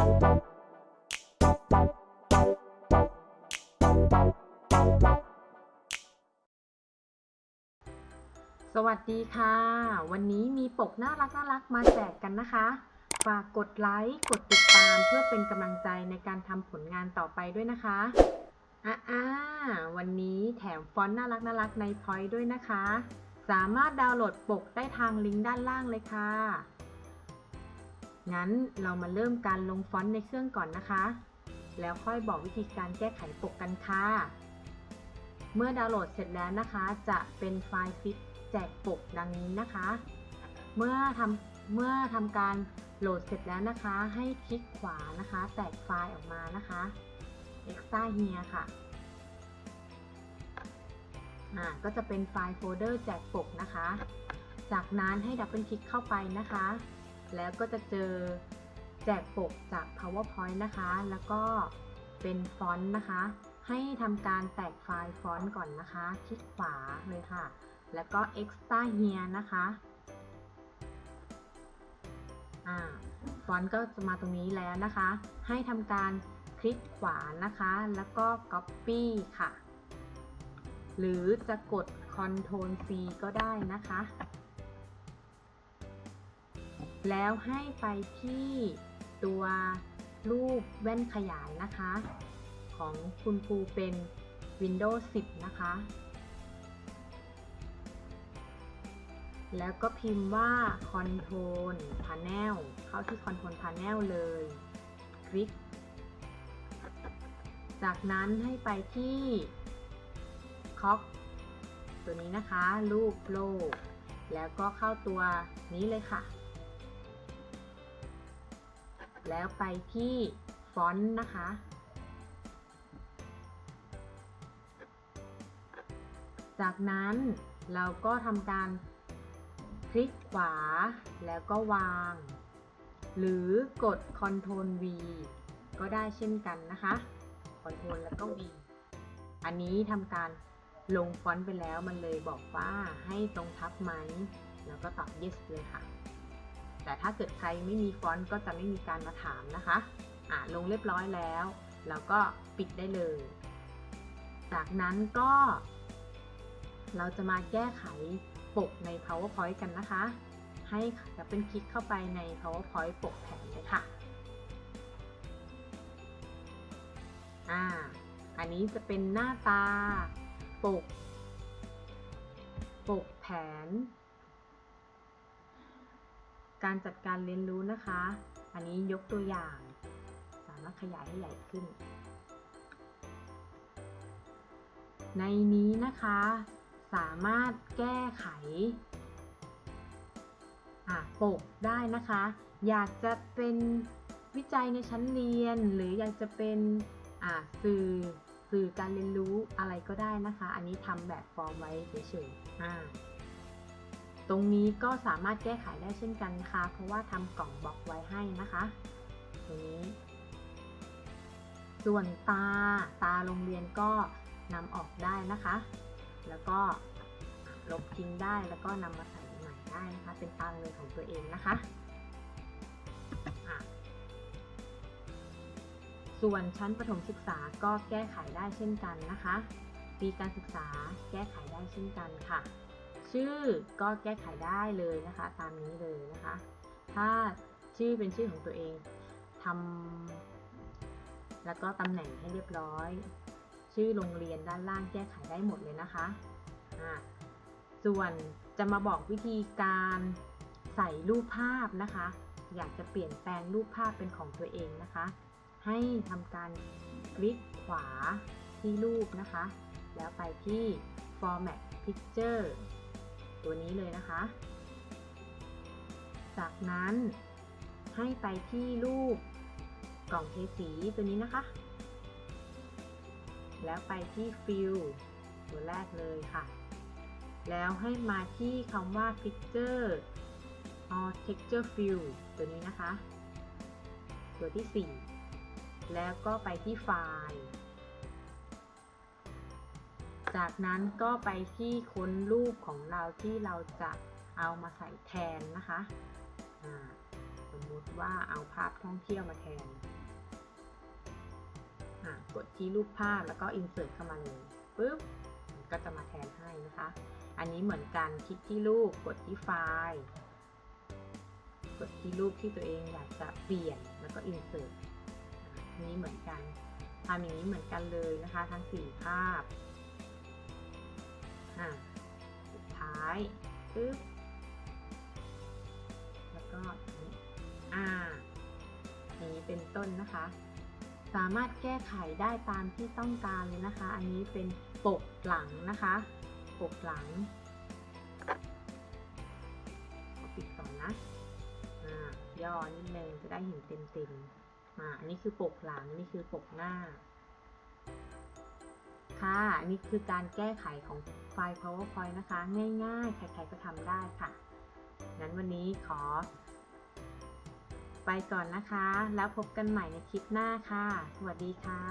สวัสดีค่ะ วันนี้มีปกน่ารักน่ารักมาแจกกันนะคะ ฝากกดไลค์กดติดตามเพื่อเป็นกำลังใจในการทำผลงานต่อไปด้วยนะคะอ่าอาวันนี้แถมฟอนต์น่ารักน่ารักในพอยต์ด้วยนะคะ สามารถดาวน์โหลดปกได้ทางลิงก์ด้านล่างเลยค่ะ งั้นเรามาเริ่มการลงฟอนต์ในเครื่องก่อนนะคะ แล้วค่อยบอกวิธีการแก้ไขปกกันค่ะ เมื่อดาวน์โหลดเสร็จแล้วนะคะ จะเป็นไฟล์ซิปแจกปกดังนี้นะคะ เมื่อทำเมื่อทำการโหลดเสร็จแล้วนะคะ ให้คลิกขวานะคะ แตกไฟล์ออกมานะคะ extra here ค่ะอ่าก็จะเป็นไฟล์โฟลเดอร์แจกปกนะคะ จากนั้นให้ดับเบิลคลิกเข้าไปนะคะ แล้วก็จะเจอแจกปกจาก PowerPoint นะคะ แล้วก็เป็นฟอนต์นะคะ ให้ทำการแตกไฟล์ฟอนต์ก่อนนะคะ คลิกขวาเลยค่ะ แล้วก็ extra here นะคะอ่าฟอนต์ก็จะมาตรงนี้แล้วนะคะ ให้ทำการคลิกขวานะคะ แล้วก็ copy ค่ะ หรือจะกด Ctrl C ก็ได้นะคะ แล้วให้ไปที่ตัวรูปแว่นขยายนะคะ ของคุณครูเป็น Windows 10 นะคะ แล้วก็พิมพ์ว่า Control Panel เข้าที่ Control Panel เลย คลิก จากนั้นให้ไปที่ Cog ตัวนี้นะคะ รูปโลก แล้วก็เข้าตัวนี้เลยค่ะ แล้วไปที่ฟอนต์นะคะ จากนั้นเราก็ทำการคลิกขวาแล้วก็วาง หรือกด Ctrl V ก็ได้เช่นกันนะคะ Ctrl แล้วก็ V อันนี้ทำการลงฟอนต์ไปแล้วมันเลยบอกว่าให้ตรงทับไหม แล้วก็ตอบ yes เลยค่ะ แต่ถ้าเกิดใครไม่มีฟอนต์ก็จะไม่มีการมาถามนะคะอ่าลงเรียบร้อยแล้วเราก็ปิดได้เลย จากนั้นก็ เราจะมาแก้ไขปกใน PowerPoint กันนะคะ ให้จะเป็นคลิกเข้าไปใน PowerPoint ปกแผนเลยค่ะอ่าอันนี้จะเป็นหน้าตา ปก ปกแผน การจัดการเรียนรู้นะคะ อันนี้ยกตัวอย่าง สามารถขยายให้ใหญ่ขึ้น ในนี้นะคะ สามารถแก้ไขอะปกได้นะคะ อยากจะเป็นวิจัยในชั้นเรียน หรืออยากจะเป็นอะสื่อสื่อการเรียนรู้อะไรก็ได้นะคะ อันนี้ทำแบบฟอร์มไว้เฉยๆอ่า ตรงนี้ก็สามารถแก้ไขได้เช่นกันค่ะ เพราะว่าทำกล่องบล็อกไว้ให้นะคะตรงนี้ ส่วนตาตาโรงเรียนก็นำออกได้นะคะ แล้วก็ลบทิ้งได้แล้วก็นำมาใส่ใหม่ได้นะคะ เป็นตาโรงเรียนของตัวเองนะคะอะส่วนชั้นประถมศึกษาก็แก้ไขได้เช่นกันนะคะ ปีการศึกษาแก้ไขได้เช่นกันค่ะ ชื่อก็แก้ไขได้เลยนะคะ ตามนี้เลยนะคะ ถ้าชื่อเป็นชื่อของตัวเองทำแล้วก็ตำแหน่งให้เรียบร้อย ชื่อโรงเรียนด้านล่างแก้ไขได้หมดเลยนะคะะส่วนจะมาบอกวิธีการใส่รูปภาพนะคะ อยากจะเปลี่ยนแปลงรูปภาพเป็นของตัวเองนะคะ ให้ทำการคลิกขวาที่รูปนะคะ แล้วไปที่ format picture ตัวนี้เลยนะคะ จากนั้นให้ไปที่รูปกล่องเทสีตัวนี้นะคะ แล้วไปที่ fill ตัวแรกเลยค่ะ แล้วให้มาที่คำว่า picture or texture fill ตัวนี้นะคะ ตัวที่ 4 แล้วก็ไปที่ไฟล์ จากนั้นก็ไปที่ค้นรูปของเราที่เราจะเอามาใส่แทนนะคะอ่าตรงมติว่าเอาภาพท่องเที่ยวมาแทน กดที่รูปภาพแล้วก็ insert เข้ามาเลยปุ๊บก็จะมาแทนให้นะคะ อันนี้เหมือนกันคลิกที่รูปกดที่ไฟล์ กดที่รูปที่ตัวเองอยากจะเปลี่ยนแล้วก็ insert อันนี้เหมือนกันทำอย่างนี้เหมือนกันเลยนะคะ ทั้งสี่ภาพ อะสุดท้ายปึ๊บแล้วก็อันนี้อ่าอย่างนี้เป็นต้นนะคะ สามารถแก้ไขได้ตามที่ต้องการเลยนะคะ อันนี้เป็นปกหลังนะคะ ปกหลังปิดก่อนนะอ่าย่อนิดนึงจะได้เห็นเต็มๆอ่าอันนี้คือปกหลังนี่คือปกหน้า ค่ะ นี่คือการแก้ไขของไฟล์ PowerPoint นะคะ ง่ายๆ ใครๆก็ทำได้ค่ะ งั้นวันนี้ขอ ไปก่อนนะคะ แล้วพบกันใหม่ในคลิปหน้าค่ะ สวัสดีค่ะ